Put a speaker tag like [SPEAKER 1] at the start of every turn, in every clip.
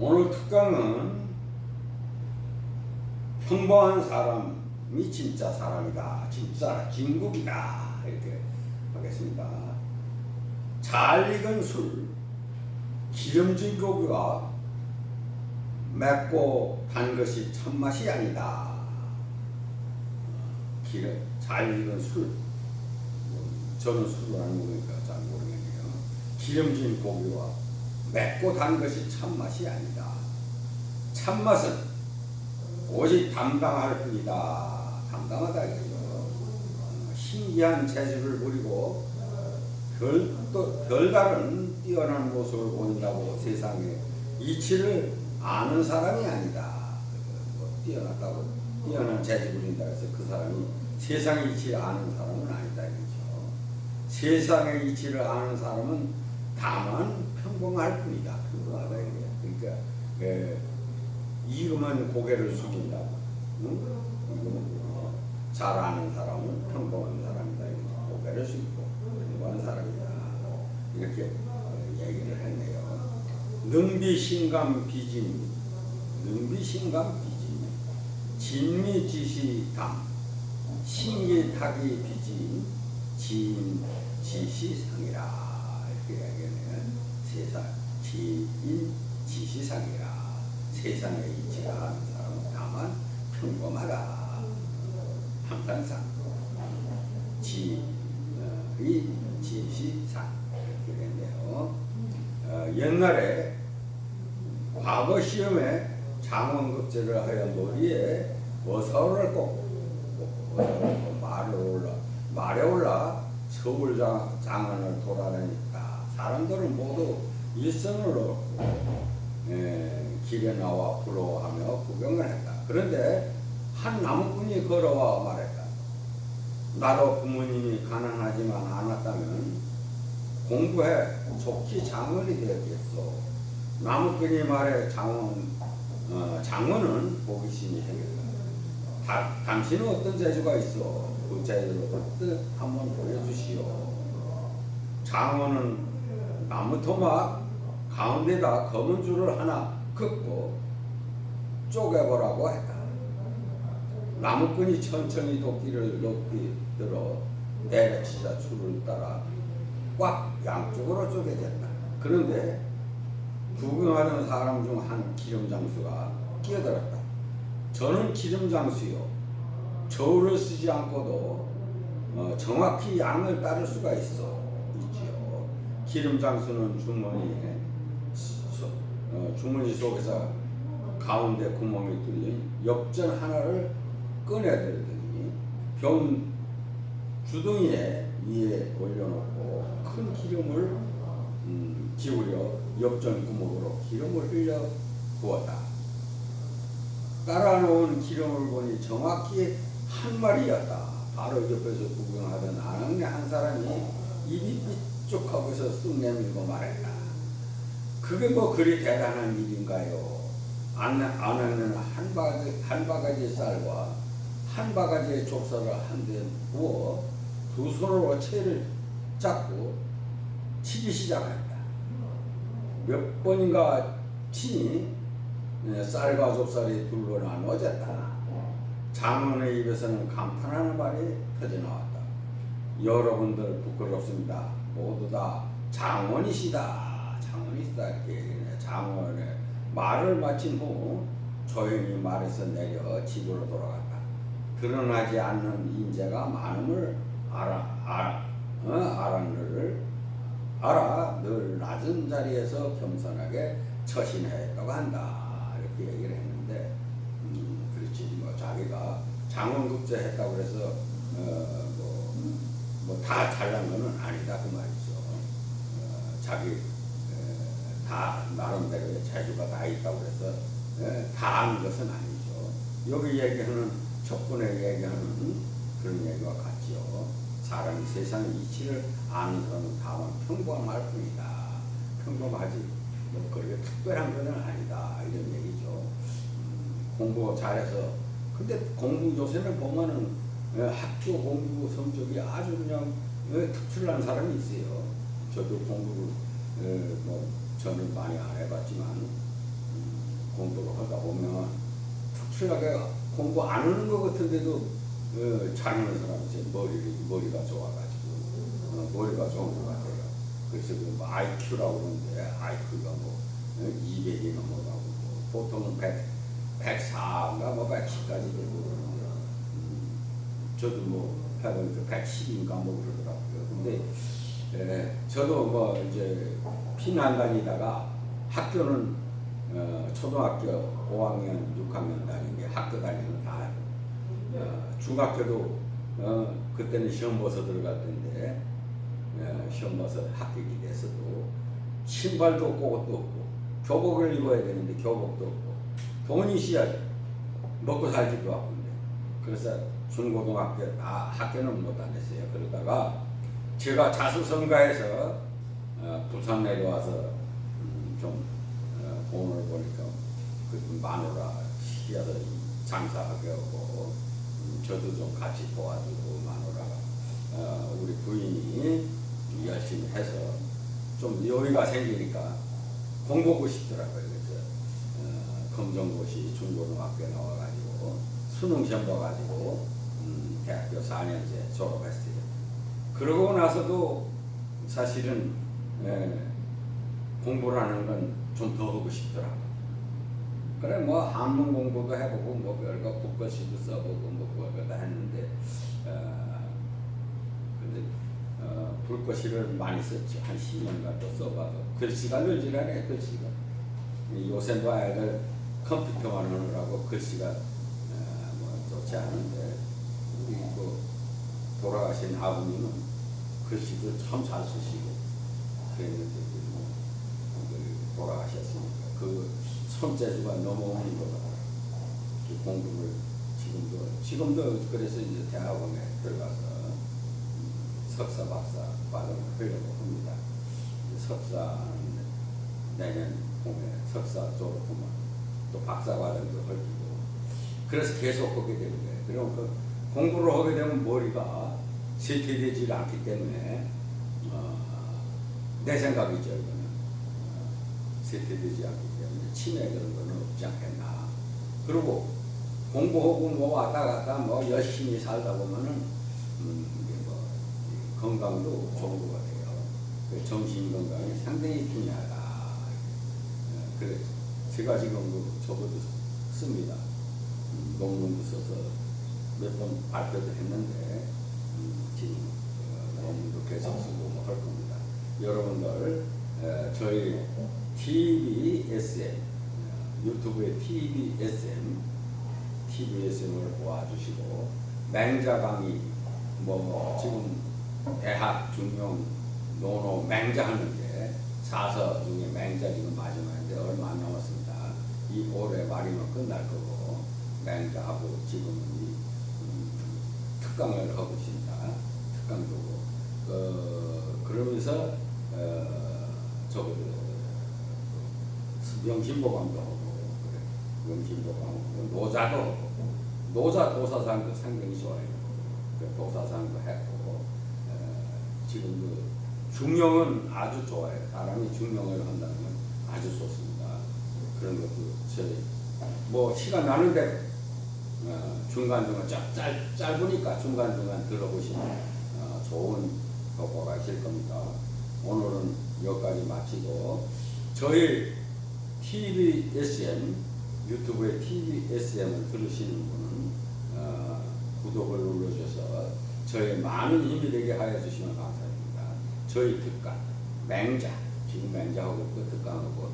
[SPEAKER 1] 오늘 특강은 평범한 사람이 진짜 사람이다. 진짜 진국이다. 이렇게 하겠습니다. 잘 익은 술, 기름진 고기가 맵고 단 것이 참맛이 아니다. 기름, 잘 익은 술. 저는 술을 안 먹으니까 잘 모르겠네요. 기름진 고기와 맵고 단 것이 참맛이 아니다. 참맛은 오직 담당할 뿐이다. 담당하다. 어, 신기한 재주를 부리고 별, 또 별다른 뛰어난 모습을 보인다고 세상에 이치를 아는 사람이 아니다. 뭐 뛰어났다고 뛰어난 재주 부린다 해서 그 사람이 세상의 이치를 아는 사람은 아니다 이거죠. 세상의 이치를 아는 사람은 다만 평범할 뿐이다. 평범하다 이게. 그러니까 예, 익으면 고개를 숙인다고. 응? 익으면 어, 잘 아는 사람은 평범한 사람이다. 이거죠. 고개를 숙이고 평범한 사람이다. 이렇게 어, 얘기를 했네요. 능비신감 비진, 능비신감 비진, 진미지시담, 신기타기 비진, 진 지시상이라 이렇게 이야기하네. 세상 지인 지시상이라 세상의 이치가 아는 사람은 다만 평범하다. 항상상 지의 지시상 이렇게 됐네요. 어, 옛날에 과거 시험에 장원급제를 하여 머리에 어사오를 꼭 꼭, 말에 올라 말에 올라 서울 장, 장안을 돌아다녔다. 사람들은 모두 얻고 에, 길에 나와 부러워하며 구경을 했다. 그런데 한 나무꾼이 걸어와 말했다. 나도 부모님이 가난하지만 않았다면 공부해 좋게 장원이 되었겠소. 나무꾼이 말해 장원, 어, 장원은 호기심이 생겼다. 다, 당신은 어떤 재주가 있어? 그 재주를 한번 보여주시오. 장원은 나무 토막 가운데다 검은 줄을 하나 긋고 쪼개보라고 했다. 나무꾼이 천천히 도끼를 높이 들어 내려치자 줄을 따라 꽉 양쪽으로 쪼개졌다. 그런데 구경하는 사람 중 한 기름장수가 끼어들었다. 저는 기름장수요. 저울을 쓰지 않고도 어, 정확히 양을 따를 수가 있어. 기름 장수는 주머니에 소- 어, 주머니 속에서 가운데 구멍이 뚫린 엽전 하나를 꺼내들더니 병 주둥이에 위에 올려놓고 큰 기름을 음, 기울여 엽전 구멍으로 기름을 흘려 부었다. 따라놓은 기름을 보니 정확히 한 마리였다. 바로 옆에서 구경하던 아낙네 한 사람이 입이 삐 쭉 하고서 쑥 내밀고 말했다. 그게 뭐 그리 대단한 일인가요? 안- 아낙네는 한 바가지, 한 바가지 쌀과 한 바가지의 족살을 한대 부어 두 손으로 채를 잡고 치기 시작했다. 몇 번인가 치니 네, 쌀과 족살이 둘로 나눠졌다. 장원의 입에서는 감탄하는 말이 터져나왔다. 여러분들 부끄럽습니다. 모두 다 장원이시다. 장원이시다 이렇게. 장원의 말을 마친 후 조용히 말에서 내려 집으로 돌아갔다. 드러나지 않는 인재가 많음을 알아, 알아, 어? 알아를 알아 늘 낮은 자리에서 겸손하게 처신했다고 한다. 이렇게 얘기를 했는데, 음, 그렇지. 뭐 자기가 장원급제 했다고 그래서, 어, 다 잘난 거는 아니다. 그 말이죠. 어, 자기, 에, 다 나름대로의 재주가 다 있다고 그래서, 에, 다 아는 것은 아니죠. 여기 얘기하는, 첫 번에 얘기하는 그런 얘기와 같지요. 사람이 세상의 이치를 아는 사람은 다만 평범할 뿐이다. 평범하지 뭐 그렇게 특별한 것은 아니다 이런 얘기죠. 음, 공부 잘해서 근데 공부 요새는 보면은 예, 학교 공부 성적이 아주 그냥 예, 특출난 사람이 있어요. 저도 공부를 예, 뭐 저는 많이 안 해봤지만 음, 희한하게 공부 안 하는 것 같은데도 어, 잘하는 사람이 머리 머리가 좋아가지고 어, 머리가 좋은 것 같아요. 그래서 그 IQ라고 그러는데 IQ가 뭐 200이 넘어가고 뭐 보통은 100, 104인가 뭐 110까지 되고 저도 뭐 해보니까 110인가 뭐 그러더라고요. 근데 예, 저도 뭐 이제 피난 다니다가 학교는 어, 초등학교 5학년, 6학년 다닌 게 학교 다니는 다 어, 중학교도 어, 그때는 시험 들어갈 텐데 어, 시험 봐서 합격이 돼서도 신발도 없고 옷도 없고 교복을 입어야 되는데 교복도 없고 돈이 있어야죠 먹고 살기도 바쁜데 그래서 중고등학교 다 학교는 못 다녔어요 그러다가 제가 자수성가해서 어, 부산 내려와서 음, 좀 어, 돈을 보니까 그 마누라 시켜서 장사하게 하고 음, 저도 좀 같이 도와주고 마누라가 어, 우리 부인이 열심히 해서 좀 여유가 생기니까 공부하고 싶더라고요. 그래서 어, 검정고시 중고등학교에 나와가지고 수능 시험 봐가지고 음, 대학교 4년제 졸업했어요. 그러고 나서도 사실은 예, 공부를 하는 건 좀 더 하고 싶더라고. 그래 뭐 한문 공부도 해보고 뭐 별거 국어시도 써보고 뭐 그거 다 했는데 어, 근데 어, 불꽃이를 많이 썼죠. 한 10년간 또 써봐도 글씨가 늘지라네 글씨가. 이 요새 뭐 애들 컴퓨터만 하느라고 글씨가 어, 뭐 좋지 않은데 돌아가신 아버님은 글씨도 참 잘 쓰시고 그랬는데 뭐그 돌아가셨으니까 그 손재주가 넘어오는 거다. 그 공부를 지금도 지금도 그래서 이제 대학원에 들어가서 음, 석사 박사 과정을 하려고 합니다. 석사 내년 봄에 석사 졸업하면 또 박사 과정도 할 거고 그래서 계속 하게 되는 거예요. 그럼 그 공부를 하게 되면 머리가 세퇴되지 않기 때문에 어, 내 생각이죠 이거는 어, 세퇴되지 않기 때문에 치매 그런 거는 없지 않겠나. 그리고 공부하고 뭐 왔다 갔다 뭐 열심히 살다 보면은 음, 뭐이 건강도 좋은 것 같아요. 그 정신 건강이 상당히 중요하다. 어, 그래 제가 지금 그 저것도 씁니다. 음, 논문도 써서 몇 번 발표도 했는데 음, 지금 어, 계속 쓰고 뭐 할 겁니다. 여러분들 에, 저희 TBSM 어, 유튜브에 TBSM TBSM을 보아주시고 맹자 강의 뭐 지금 대학 중용 노노 맹자 하는데 사서 중에 맹자 지금 마지막인데 얼마 안 남았습니다. 이 올해 말이면 끝날 거고 맹자하고 지금 특강을 하고 있습니다. 특강도 어, 그러면서 어, 저거 명심보감도 하고 그래 명심보감 노자도 하고 노자 도사상도 상당히 좋아요. 그 도사상도 했고 어, 지금 그 중용은 아주 좋아요. 사람이 중용을 한다는 건 아주 좋습니다. 그런 것도 저희 뭐 시간 나는 대로 어, 중간중간 짧, 짧, 짧으니까 중간중간 들어보시면 어, 좋은 효과가 있을 겁니다. 오늘은 여기까지 마치고 저희 TVSM 유튜브에 TVSM을 들으시는 분은 어, 구독을 눌러주셔서 저희 많은 힘이 되게 하여 주시면 감사합니다. 저희 특강 맹자 지금 맹자하고 그 특강하고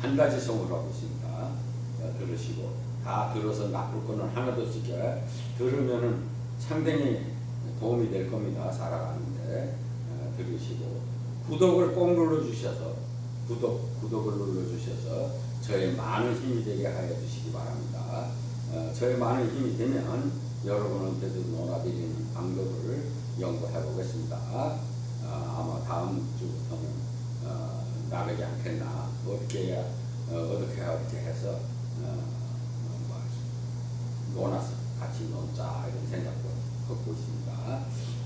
[SPEAKER 1] 한 가지 성을 하고 있습니다. 어, 들으시고 다 들어서 나쁠 거는 하나도 없이 들으면은 상당히 도움이 될 겁니다. 살아가는데 어, 들으시고 구독을 꼭 눌러주셔서 구독 구독을 눌러주셔서 저의 많은 힘이 되게 하여 주시기 바랍니다. 어, 저의 많은 힘이 되면 여러분한테도 놀아드리는 방법을 연구해 보겠습니다. 어, 아마 다음 주부터는 어, 나가지 않겠나 어떻게 해야 어, 어떻게 어떻게 해서 어, 뭐, 놀아서 같이 놀자 이런 생각도 갖고 있습니다.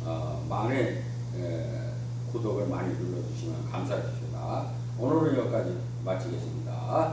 [SPEAKER 1] 어, 많은 에, 구독을 많이 눌러주시면 감사하겠습니다. 오늘은 여기까지 마치겠습니다.